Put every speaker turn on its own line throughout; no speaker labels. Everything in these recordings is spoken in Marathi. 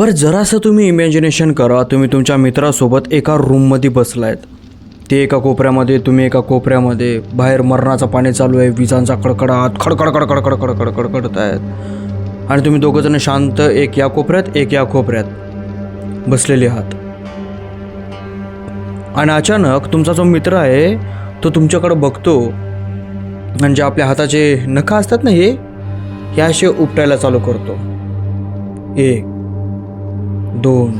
बरं जरासं तुम्ही इमॅजिनेशन करा. तुम्ही तुमच्या मित्रासोबत एका रूममध्ये बसलायत. ते एका कोपऱ्यामध्ये तुम्ही एका कोपऱ्यामध्ये बाहेर मरणाचं पाणी चालू आहे विजांचा कडकडाट खडखड खडखड खडखड खडखड खडखडत आहेत आणि तुम्ही दोघंजण शांत एक या कोपऱ्यात एक या कोपऱ्यात बसलेले आहात. आणि अचानक तुमचा जो मित्र आहे तो तुमच्याकडं बघतो. म्हणजे आपल्या हाताचे नखं असतात ना हे हे असे उपटायला चालू करतो. एक दोन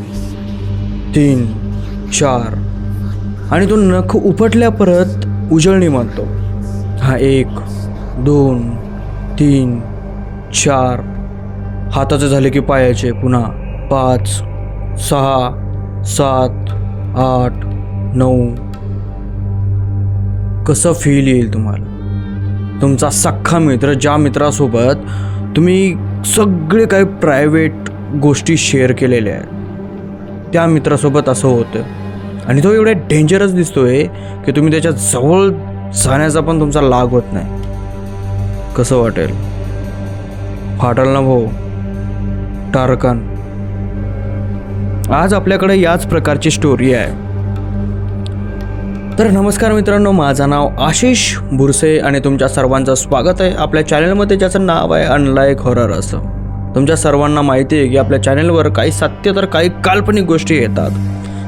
तीन चार. आणि तो नख उपटल्या परत उजळणी मारतो. हा एक दोन तीन चार. हाताचे झाले की पायाचे पुन्हा पाच सहा सात आठ नऊ. कसं फील येईल तुम्हाला? तुमचा सख्खा मित्र ज्या मित्रासोबत तुम्ही सगळे काही प्रायव्हेट गोष्टी शेअर केलेल्या आहेत. त्या मित्रासोबत असं होतं. आणि तो एवढा डेंजरस दिसतोय की तुम्ही त्याच्याजवळ जाण्याचा पण तुमचा लाग होत नाही. कसं वाटेल? फाटल ना भाऊ. टारकन आज आपल्याकडे याच प्रकारची स्टोरी आहे. तर नमस्कार मित्रांनो माझं नाव आशिष बुरसे आणि तुमच्या सर्वांचं स्वागत आहे. आपल्या चॅनलमध्ये ज्याचं नाव आहे अनलायक हॉरर असं. तुमच्या सर्वांना माहिती आहे की आपल्या चॅनलवर काही सत्य तर काही काल्पनिक गोष्टी येतात.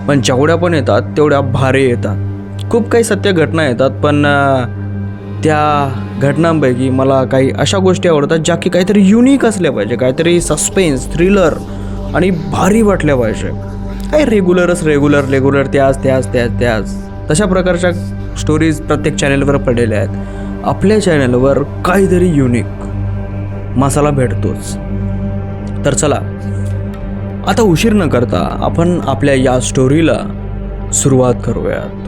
पण जेवढ्या पण येतात तेवढ्या भारी येतात. खूप काही सत्य घटना येतात पण त्या घटनांपैकी मला काही अशा गोष्टी आवडतात ज्या की काहीतरी युनिक असल्या पाहिजे. काहीतरी सस्पेन्स थ्रिलर आणि भारी वाटल्या पाहिजे. काही रेग्युलरच रेग्युलर रेग्युलर त्याच त्याच त्याच त्याच. तशा प्रकारच्या स्टोरीज प्रत्येक चॅनलवर पडलेल्या आहेत. आपल्या चॅनलवर काहीतरी युनिक मसाला भेटतोच. तर चला. आता उशीर न करता आपण आपल्या या स्टोरीला सुरुवात करूयात.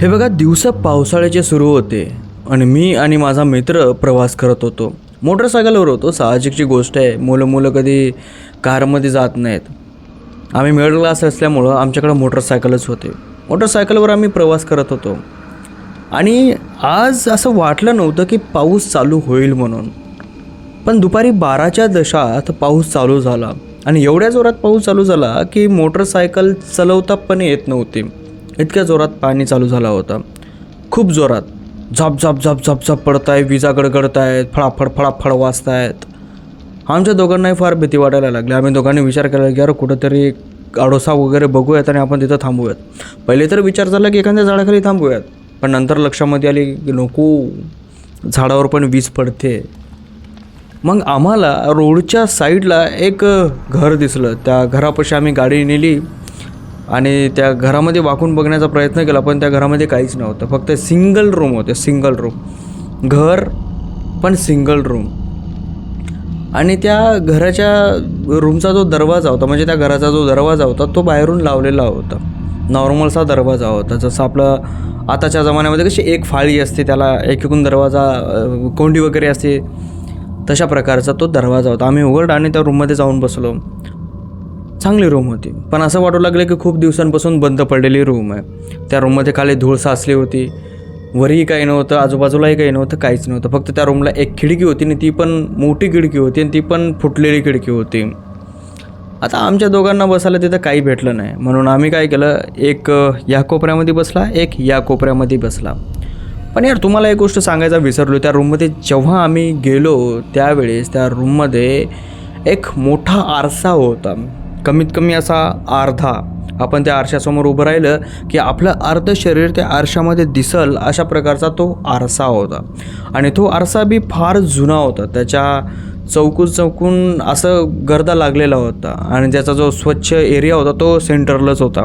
हे बघा दिवसा पावसाळ्याचे सुरू होते आणि मी आणि माझा मित्र प्रवास करत होतो. मोटरसायकलवर होतो. साहजिकची गोष्ट आहे मुलं मुलं कधी कारमध्ये जात नाहीत. आम्ही मिडल क्लास असल्यामुळं आमच्याकडं मोटरसायकलच होते. मोटरसायकलवर आम्ही प्रवास करत होतो. आणि आज असं वाटलं नव्हतं की पाऊस चालू होईल म्हणून. पण दुपारी बाराच्या दशात पाऊस चालू झाला. आणि एवढ्या जोरात पाऊस चालू झाला की मोटरसायकल चालवता पण येत नव्हती. इतक्या जोरात पाणी चालू झाला होता. खूप जोरात. झप झप झप झप झप पडत आहे विजा गडगडत आहेत फळाफड फळाफड वाजत आहेत आमच्या दोघांनाही फार भीती वाटायला लागली. आम्ही दोघांनी विचार केला की अरे कुठंतरी एक आडोसा वगैरे बघूयात आणि आपण तिथं थांबूयात. पहिले तर विचार झाला की एखाद्या झाडाखाली थांबूयात पण नंतर लक्षामध्ये आली की नको झाडावर पण वीज पडते. मग आम्हाला रोडच्या साईडला एक घर दिसलं. त्या घरापाशी आम्ही गाडी नेली. आणि त्या घरामध्ये वाकून बघण्याचा प्रयत्न केला पण त्या घरामध्ये काहीच नव्हतं. फक्त सिंगल रूम होते सिंगल रूम घर पण सिंगल रूम आणि त्या घराच्या रूमचा जो दरवाजा होता म्हणजे त्या घराचा जो दरवाजा होता तो बाहेरून लावलेला होता. नॉर्मलचा दरवाजा होता जसं आपलं आताच्या जमान्यामध्ये कशी एक फाळी असते त्याला एक एकूण दरवाजा कोंडी वगैरे असते तशा प्रकारचा तो दरवाजा होता. आम्ही उघड आणि त्या रूममध्ये जाऊन बसलो. चांगली रूम होती. पण असं वाटू लागलं की खूप दिवसांपासून बंद पडलेली रूम आहे. त्या रूममध्ये खाली धूळ साचली होती. वरही काही नव्हतं आजूबाजूलाही काही नव्हतं काहीच नव्हतं. फक्त त्या रूमला एक खिडकी होती आणि ती पण मोठी खिडकी होती आणि ती पण फुटलेली खिडकी होती. आता आमच्या दोघांना बसायला तिथं काही भेटलं नाही. म्हणून आम्ही काय केलं एक या कोपऱ्यामध्ये बसला एक या कोपऱ्यामध्ये बसला. पण यार तुम्हाला एक गोष्ट सांगायचा विसरलो. त्या रूममध्ये जेव्हा आम्ही गेलो त्यावेळेस त्या रूममध्ये एक मोठा आरसा होता. कमीत कमी असा अर्धा. आपण त्या आरशासमोर उभं राहिलं की आपलं अर्ध शरीर त्या आरशामध्ये दिसल अशा प्रकारचा तो आरसा होता. आणि तो आरसा बी फार जुना होता. त्याच्या चौकून चौकून असं गर्दा लागलेला होता. आणि त्याचा जो स्वच्छ एरिया होता तो सेंटरलाच होता.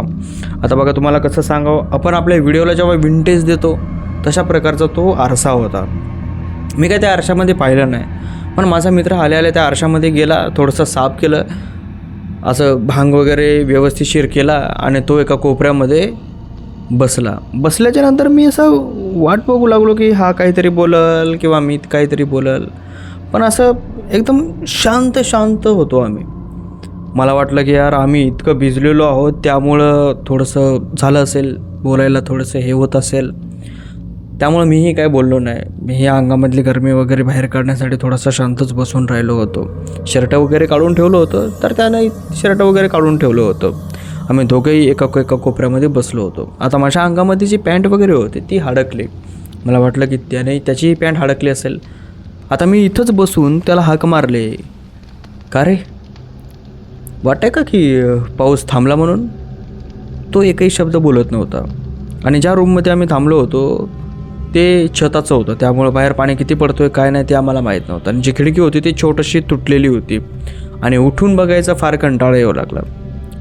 आता बघा तुम्हाला कसं सांगावं. आपण आपल्या व्हिडिओला जेव्हा विंटेज देतो तशा प्रकारचा तो आरसा होता. मी काय त्या आरशामध्ये पाहिलं नाही. पण माझा मित्र आल्या आल्या त्या आरशामध्ये गेला थोडंसं साफ केलं. असं भांग वगैरे व्यवस्थितशीर केला आणि तो एका कोपऱ्यामध्ये बसला. बसल्याच्या नंतर मी असं वाट बघू लागलो की हा काहीतरी बोलल किंवा मी काहीतरी बोलल. पण असं एकदम शांत शांत होतो आम्ही. मला वाटलं की यार आम्ही इतकं भिजलेलो आहोत त्यामुळं थोडंसं झालं असेल बोलायला थोडंसं हे होत असेल. त्यामुळं मीही काय बोललो नाही. मीही अंगामधली गरमी वगैरे बाहेर काढण्यासाठी थोडासा शांतच बसून राहिलो होतो. शर्ट वगैरे काढून ठेवलं होतं तर त्यानं शर्ट वगैरे काढून ठेवलं होतं. आम्ही दोघंही एका एका कोपऱ्यामध्ये बसलो होतो. आता माझ्या अंगामध्ये जी पॅन्ट वगैरे होती ती हडकली. मला वाटलं की त्याने त्याचीही पॅन्ट हडकली असेल. आता मी इथंच बसून त्याला हाक मारले. का रे? वाटतंय का की पाऊस थांबला म्हणून? तो एकही शब्द बोलत नव्हता. आणि ज्या रूममध्ये आम्ही थांबलो होतो ते छताचं होतं. त्यामुळं बाहेर पाणी किती पडतोय काय नाही ते आम्हाला माहीत नव्हतं. आणि जी खिडकी होती ती छोटीशी तुटलेली होती. आणि उठून बघायचा फार कंटाळा येऊ लागला.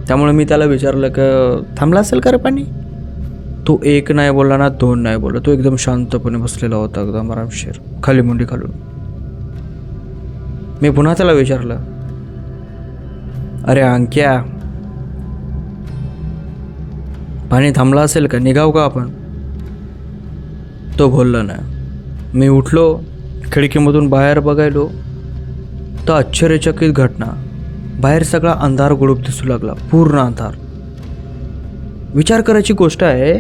त्यामुळे मी त्याला विचारलं का थांबला असेल का रे पाणी? तो एक नाही बोलला ना दोन नाही बोलला. तो एकदम शांतपणे बसलेला होता एकदम आरामशीर खाली मुंडी खालून. मी पुन्हा त्याला विचारलं अरे अंक्या पाणी थांबला असेल का? निघाव का आपण? तो बोलला नाही मी उठलो खिडकीमधून बाहेर बघायलो. तर आश्चर्यचकित घटना. बाहेर सगळा अंधार गुडूप दिसू लागला पूर्ण अंधार. विचार करायची गोष्ट आहे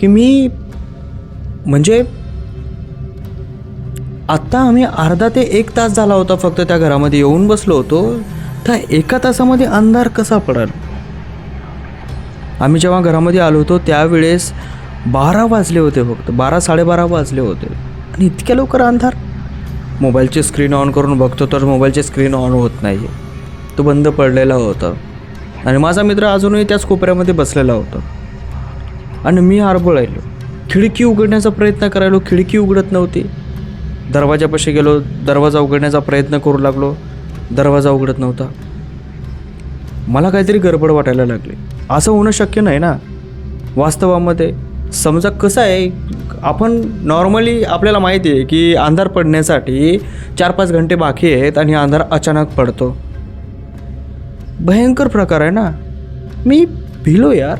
की मी म्हणजे आत्ता आम्ही अर्धा ते एक तास झाला होता फक्त त्या घरामध्ये येऊन बसलो होतो त्या एका तासामध्ये अंधार कसा पडेल? आम्ही जेव्हा घरामध्ये आलो होतो त्यावेळेस बारा वाजले होते फक्त. बारा साडेबारा वाजले होते. आणि इतक्या लवकर अंधार? मोबाईलची स्क्रीन ऑन करून बघतो तर मोबाईलची स्क्रीन ऑन होत नाही तो बंद पडलेला होता. आणि माझा मित्र अजूनही त्याच कोपऱ्यामध्ये बसलेला होता. आणि मी आरबळायलो खिडकी उघडण्याचा प्रयत्न करायलो. खिडकी उघडत नव्हती. दरवाजापाशी गेलो. दरवाजा उघडण्याचा प्रयत्न करू लागलो. दरवाजा उघडत नव्हता. मला काहीतरी गडबड वाटायला लागली. असं होणं शक्य नाही ना? वास्तवामध्ये समजा कसं आहे आपण नॉर्मली आपल्याला माहिती आहे की अंधार पडण्यासाठी चार पाच घंटे बाकी आहेत आणि अंधार अचानक पडतो. भयंकर प्रकार आहे ना. मी भिलो यार.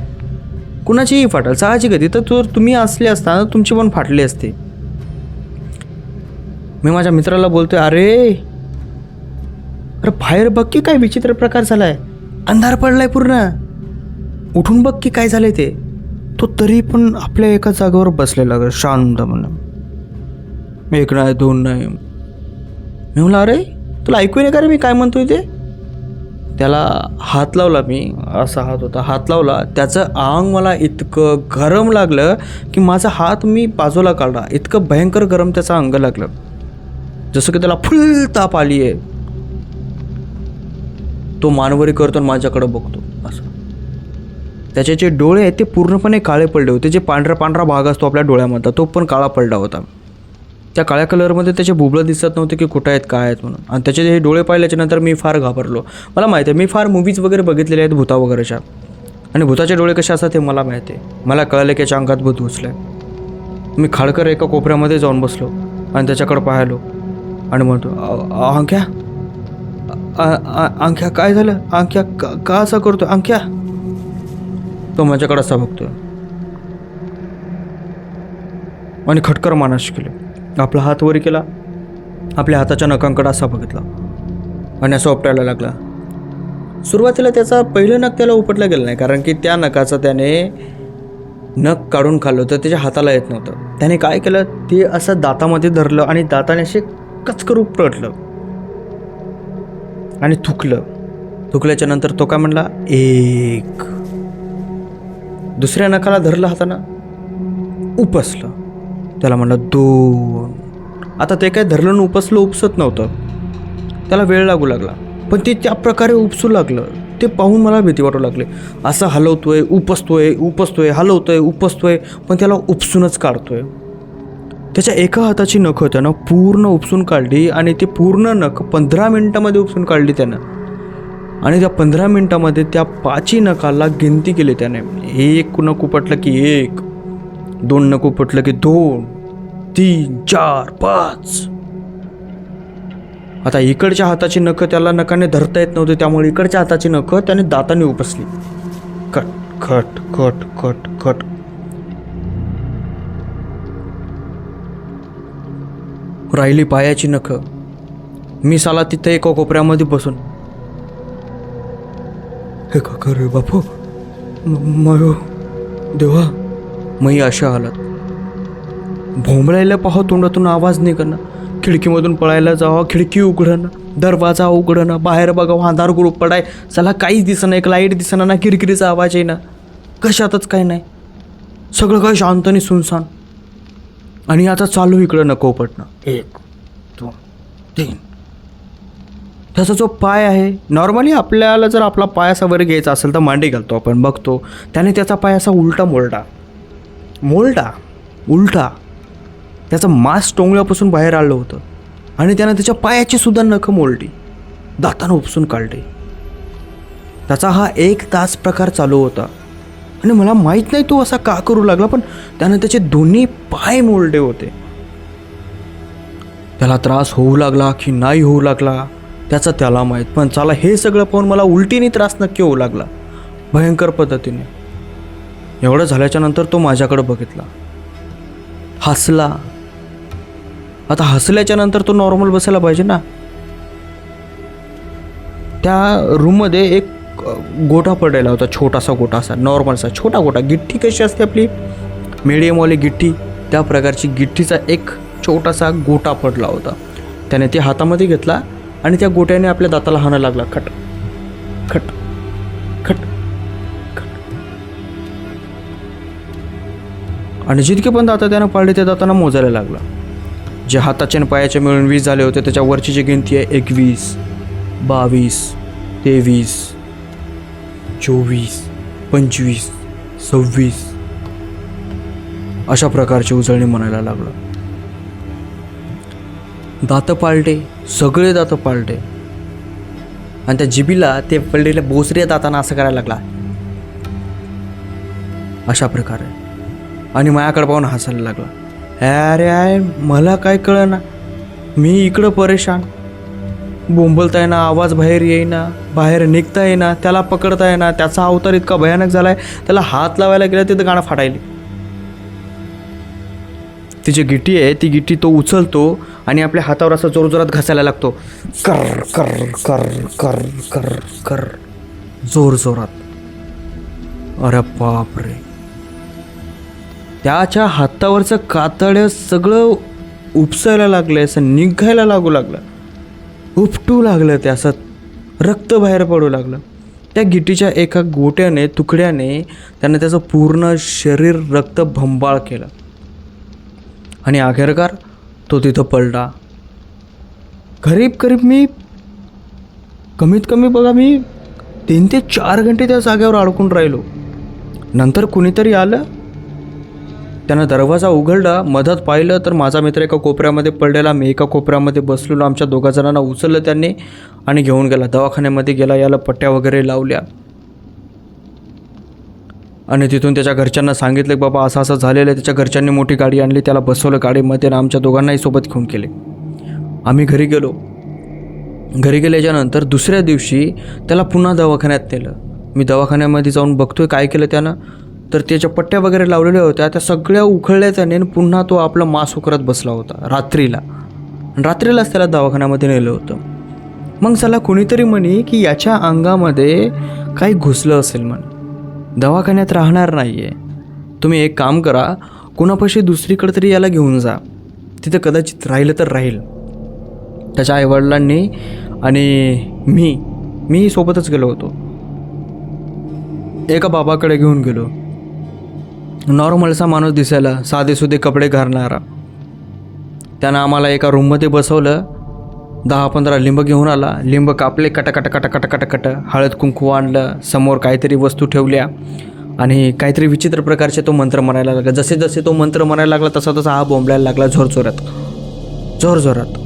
कुणाचीही फाटल साहजिक कधी तर तो तुम्ही असले असताना तुमची पण फाटली असते. मी माझ्या मित्राला बोलतोय अरे अरे बाहेर बघ की काय विचित्र प्रकार झालाय. अंधार पडलाय पूर्ण. उठून बघ की काय झालंय ते. तो तरी पण आपल्या एका जागेवर बसलेला ग शांत म्हणून. एक नाही दोन नाही. मी म्हणलं अरे तुला ऐकू नाही का रे मी काय म्हणतोय ते? त्याला हात लावला मी असा हात होता हात लावला. त्याचं अंग मला इतकं गरम लागलं की माझा हात मी बाजूला काढला. इतकं भयंकर गरम त्याचं अंग लागलं. जसं की त्याला फुल ताप आली आहे तो मानवरी करतो आणि माझ्याकडं बघतो. त्याचे जे डोळे आहेत ते पूर्णपणे काळे पडले होते. जे पांढरा पांढरा भाग असतो आपल्या डोळ्यामधला तो पण काळा पडला होता. त्या काळ्या कलरमध्ये त्याचे बुबळं दिसत नव्हते की कुठं आहेत काय आहेत म्हणून. आणि त्याचे हे डोळे पाहिल्याच्यानंतर मी फार घाबरलो. मला माहिती आहे मी फार मूवीज वगैरे बघितलेले आहेत भूता वगैरेच्या. आणि भूताचे डोळे कसे असतात हे मला माहिती आहे. मला कळलं की याच्या अंगात भूत घुसलं आहे मी खाडकर एका कोपऱ्यामध्ये जाऊन बसलो आणि त्याच्याकडं पाहिलो. आणि म्हणतो अंख्या? अंख्या काय झालं? अंख्या का का असं करतो अंख्या? तो माझ्याकडे असा बघतोय. आणि खटकर मानाश केले. आपला हात वर केला. आपल्या हाताच्या नखांकडे असा बघितला. आणि असं उपटायला लागला. सुरुवातीला त्याचा पहिलं नख त्याला उपटलं गेलं नाही कारण की त्या नखाचं त्याने नख काढून खाल्लं तर त्याच्या हाताला येत नव्हतं. त्याने काय केलं? ते असं दातामध्ये धरलं आणि दाताने असे कचकर उपटलं आणि थुकलं. थुकल्याच्या नंतर तो काय म्हणला? एक. दुसऱ्या नखाला धरलं हातानं? उपसलं. त्याला म्हणलं दोन. आता ते काय धरलं उपसलं उपसत नव्हतं. त्याला वेळ लागू लागला. पण ते त्या प्रकारे उपसू लागलं. ते पाहून मला भीती वाटू लागली. असं हलवतोय उपसतोय उपसतोय हलवतोय उपसतोय पण त्याला उपसूनच काढतोय. त्याच्या एका हाताची नखं त्यानं पूर्ण उपसून काढली आणि ते पूर्ण नख पंधरा मिनिटामध्ये उपसून काढली त्यानं. आणि त्या पंधरा मिनटामध्ये त्या पाची नखाला गिनती केली त्याने. एक नख पटलं की एक दोन नख पटलं की दोन तीन चार पाच. आता इकडच्या हाताची नखं त्याला नकाने धरता येत नव्हते त्यामुळे इकडच्या हाताची नखं त्याने दाताने उपसली. कट खट खट खट खट राहिली पायाची नखं मी साला तिथं एका कोपऱ्यामध्ये बसून हे का कर रे बापू मयो देवा. मई अशा हालत. भोंबळायला पाहो तोंडातून आवाज निघणं खिडकीमधून पळायला जावं खिडकी उघडणं. दरवाजा उघडणं. बाहेर बघावं अंधार ग्रुप पडाय. चला काहीच दिसणं एक लाइट दिसणं ना किरकिरीचा आवाज येईना. कशातच काय नाही. सगळं काय शांत आणि सुनसान. आणि आता चालू इकडं नको पटणं. एक दोन तीन. त्याचा जो पाय आहे नॉर्मली आपल्याला जर आपला पाय असा वर घ्यायचा असेल तर मांडी घालतो आपण बघतो. त्याने त्याचा पाय असा उलटा मोलटा मोलटा उलटा. त्याचं मांस टोंगल्यापासून बाहेर आलं होतं. आणि त्यानं त्याच्या पायाची सुद्धा नखं मोलटी दातानं उपसून काढली. त्याचा हा एक तास प्रकार चालू होता. आणि मला माहीत नाही तो असा का करू लागला पण त्यानं त्याचे दोन्ही पाय मोलडे होते. त्याला त्रास होऊ लागला की नाही होऊ लागला? त्याचं त्याला माहीत. पण चला हे सगळं पाहून मला उलटीने त्रास नक्की होऊ लागला. भयंकर पद्धतीने. एवढं झाल्याच्यानंतर तो माझ्याकडे बघितला. हसला. आता हसल्याच्या नंतर तो नॉर्मल बसायला पाहिजे ना? त्या रूममध्ये एक गोठा गोटा पडलेला होता छोटासा गोठा असा नॉर्मलसा छोटा गोटा गिठ्ठी कशी असते आपली? मीडियमवाली गिठ्ठी त्या प्रकारची गिठ्ठीचा एक छोटासा गोटा पडला होता. त्याने ते हातामध्ये घेतला. आणि त्या गोट्याने आपल्या दाताला हाणं लागला. खट. खट. खट. खट. आणि जितके पण दाता त्यानं पाळले त्या दातांना मोजायला लागला. जे हाताचे आणि पायाचे मिळून वीस झाले होते त्याच्या वरची जी गिनती आहे एकवीस बावीस तेवीस चोवीस पंचवीस सव्वीस अशा प्रकारची उजळणी म्हणायला लागला. दातं पाळटे सगळे दातं पाळटे आणि त्या जिबीला ते पडलेल्या बोसऱ्या दातांना असं करायला लागला. अशा प्रकारे. आणि माझ्याकडे पाहून हसायला लागला. अरे आय मला काय कळना. मी इकडं परेशान. बोंबलता येईना आवाज बाहेर येईना बाहेर निघता येईना त्याला पकडता येईना त्याचा अवतार इतका भयानक झाला आहे त्याला हात लावायला गेला तिथं गाणं फाटायली ती जी गिटी आहे ती गिट्टी तो उचलतो आणि आपल्या हातावर असं जोरजोरात घासायला लागतो. कर कर कर कर कर कर. जोर जोरात अरे बापरे. त्याच्या हातावरचं कातडं सगळं उपसायला लागलं असं निघायला लागू लागलं. उपटू लागलं ते असं रक्त बाहेर पडू लागलं. त्या गिटीच्या एका गोट्याने तुकड्याने त्यानं त्याचं पूर्ण शरीर रक्त भंबाळ केलं. आणि अखेरकार तो तिथं पडला करीब करीब मी कमीत कमी बघा मी तीन ते चार घंटे त्या जागेवर अडकून राहिलो. नंतर कुणीतरी आलं त्यानं दरवाजा उघडला मधात पाहिलं तर माझा मित्र एका कोपऱ्यामध्ये पडलेला मी एका कोपऱ्यामध्ये बसलेलो आमच्या दोघा जणांना उचललं त्यांनी आणि घेऊन गेला. दवाखान्यामध्ये गेला याला पट्ट्या वगैरे लावल्या. आणि तिथून त्याच्या घरच्यांना सांगितलं की बाबा असं असं झालेलं आहे. त्याच्या घरच्यांनी मोठी गाडी आणली त्याला बसवलं गाडीमध्ये आणि आमच्या दोघांनाही सोबत घेऊन गेले. आम्ही घरी गेलो. घरी गेल्याच्यानंतर दुसऱ्या दिवशी त्याला पुन्हा दवाखान्यात नेलं. मी दवाखान्यामध्ये जाऊन बघतोय काय केलं त्यानं. तर त्याच्या पट्ट्या वगैरे लावलेल्या होत्या. त्या सगळ्या उखळल्या त्याने आणि पुन्हा तो आपलं मास उकरत बसला होता रात्रीला. आणि रात्रीलाच त्याला दवाखान्यामध्ये नेलं होतं. मग चला कुणीतरी म्हणे की याच्या अंगामध्ये काही घुसलं असेल म्हणे. दवाखान्यात राहणार नाही आहे तुम्ही एक काम करा कुणापाशी दुसरीकडे तरी याला घेऊन जा. तिथं कदाचित राहिलं तर राहील. त्याच्या आईवडिलांनी आणि मी मी सोबतच गेलो होतो. एका बाबाकडे घेऊन गेलो. नॉर्मलचा माणूस दिसायला साधेसुधे कपडे घालणारा. त्यानं आम्हाला एका रूममध्ये बसवलं. दहा पंधरा लिंब घेऊन आला. लिंब कापले कटकट कट कट हळद कुंकू आणलं. समोर काहीतरी वस्तू ठेवल्या. आणि काहीतरी विचित्र प्रकारचे तो मंत्र म्हणायला लागला. जसे जसे तो मंत्र म्हणायला लागला तसा तसा हा बोंबलायला लागला जोरजोरात. जोरजोरात.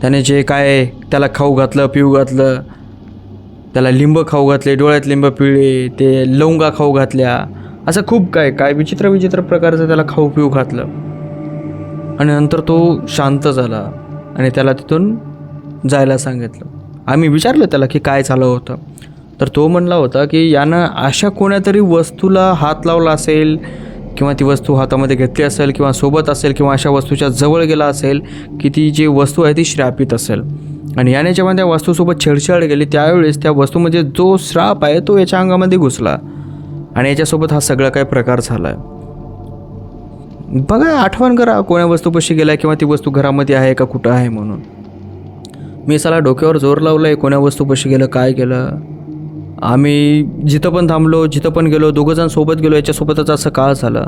त्याने जे काय त्याला खाऊ घातलं पिऊ घातलं त्याला लिंब खाऊ घातले डोळ्यात लिंब पिळे ते लवंगा खाऊ घातल्या. असं खूप काय काय विचित्र विचित्र प्रकारचं त्याला खाऊ पिऊ घातलं. आणि नंतर तो शांत झाला आणि त्याला तिथून जायला सांगितलं. आम्ही विचारलं त्याला की काय झालं होतं. तर तो म्हणला होता की यानं अशा कोण्यातरी वस्तूला हात लावला असेल किंवा ती वस्तू हातामध्ये घेतली असेल किंवा सोबत असेल किंवा अशा वस्तूच्या जवळ गेला असेल की ती जी वस्तू आहे ती श्रापित असेल. आणि याने जेव्हा त्या वस्तूसोबत छेडछाड केली त्यावेळेस त्या वस्तूमध्ये जो श्राप आहे तो याच्या अंगामध्ये घुसला. आणि याच्यासोबत हा सगळा काही प्रकार झाला. आहे बघा आठवण करा कोण्या वस्तूपाशी गेला किंवा ती वस्तू घरामध्ये आहे का कुठं आहे म्हणून. मी साला डोक्यावर जोर लावला आहे कोण्या वस्तूपाशी गेलं काय केलं आम्ही जिथं पण थांबलो जिथं पण गेलो दोघंजण सोबत गेलो याच्यासोबतच असं काळ झालं.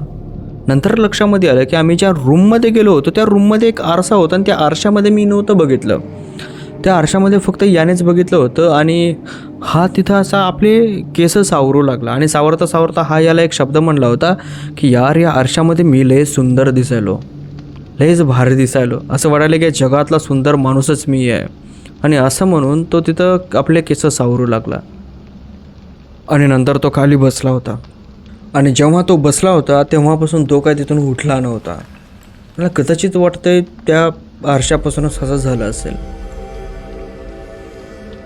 नंतर लक्षामध्ये आलं की आम्ही ज्या रूममध्ये गेलो होतो त्या रूममध्ये एक आरसा होता आणि त्या आरशामध्ये मी नव्हतं बघितलं. त्या आरशामध्ये फक्त यानेच बघितलं होतं आणि हा तिथं असा आपले केस सावरू लागला. आणि सावरता सावरता हा याला एक शब्द म्हणला होता की यार या आरशामध्ये मी लय सुंदर दिसायलो. लयच भारी दिसायलो. असं वाटायला की या जगातला सुंदर माणूसच मी आहे. आणि असं म्हणून तो तिथं आपले केस सावरू लागला. आणि नंतर तो खाली बसला होता. आणि जेव्हा तो बसला होता तेव्हापासून तो काय तिथून उठला नव्हता. मला कदाचित वाटतंय त्या आरशापासूनच असं झालं असेल.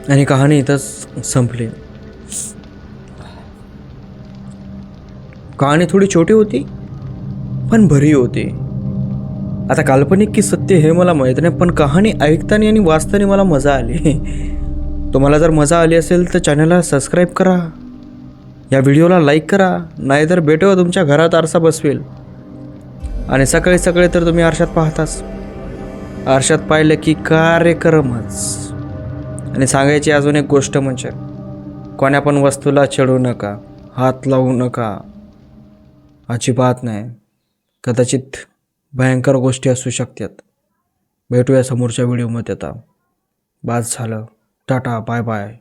आणि कहाणी इथंच संपली. कहाणी थोडी छोटी होती पण भरी होती. आता काल्पनिक की सत्य हे मला माहीत नाही पण कहाणी ऐकताना आणि वाचताना मला मजा आली. तुम्हाला जर मजा आली असेल तर चॅनलला सबस्क्राईब करा. या व्हिडिओला लाईक करा नाहीतर भेटवा तुमच्या घरात आरसा बसवेल. आणि सकाळी सकाळी तर तुम्ही आरशात पाहताच. आरशात पाहिलं की कार्यक्रमच. आणि सांगायची अजून एक गोष्ट म्हणजे कोण्या पण वस्तूला चिडू नका हात लावू नका अजिबात नाही. कदाचित भयंकर गोष्टी असू शकतात. भेटूया समोरच्या व्हिडिओमध्ये आता. बाद झालं. Tata bye bye.